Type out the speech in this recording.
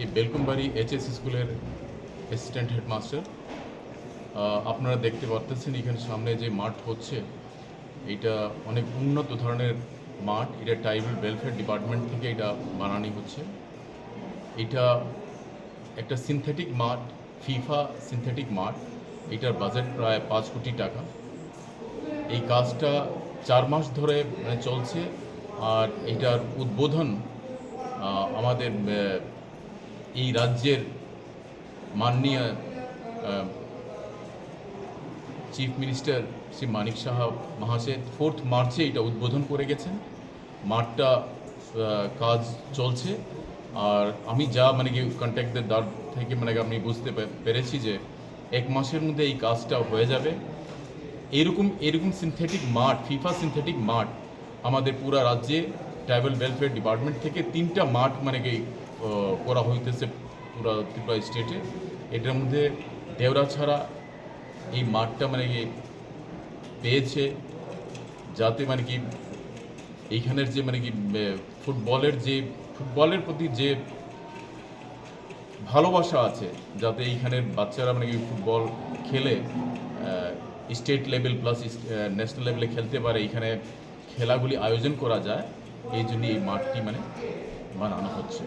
এই বেলকুমবাড়ি এইচএস স্কুলের assistant headmaster আপনারা দেখতে পারতেছেন এখানে সামনে যে মাঠ হচ্ছে এটা অনেক উন্নত ধরনের মাঠ, এটা ট্রাইবাল ওয়েলফেয়ার ডিপার্টমেন্ট থেকে এটা বানানি হচ্ছে। এটা একটা সিনথেটিক মাঠ ফিফা সিনথেটিক মাঠ, এটার বাজেট প্রায় পাঁচ কোটি টাকা। এই কাজটা চার মাস ধরে মানে চলছে, আর এটার উদ্বোধন আমাদের এই রাজ্যের মাননীয় চিফ মিনিস্টার শ্রী মানিক সাহা মহাশয় ফোর্থ মার্চে এটা উদ্বোধন করে গেছেন। মাঠটা কাজ চলছে। আর আমি যা মানে কি কন্ট্যাক্টদের দ্বার থেকে মানে আমি বুঝতে পেরেছি যে এক মাসের মধ্যে এই কাজটা হয়ে যাবে। এরকম এরকম সিনথেটিক মাঠ ফিফা সিনথেটিক মাঠ আমাদের পুরা রাজ্যে ট্রাইবাল ওয়েলফেয়ার ডিপার্টমেন্ট থেকে তিনটা মাঠ মানে কি করা হইতেছে পুরা ত্রিপুরা স্টেটে। এটার মধ্যে দেওরা ছাড়া এই মাঠটা মানে কি পেয়েছে, যাতে মানে কি এইখানের যে মানে কি ফুটবলের যে, ফুটবলের প্রতি যে ভালোবাসা আছে, যাতে এইখানের বাচ্চারা মানে কি ফুটবল খেলে স্টেট লেভেল প্লাস ন্যাশনাল লেভেলে খেলতে পারে এখানে খেলাগুলি আয়োজন করা যায়, এই জন্য এই মাঠটি মানে বানানো হচ্ছে।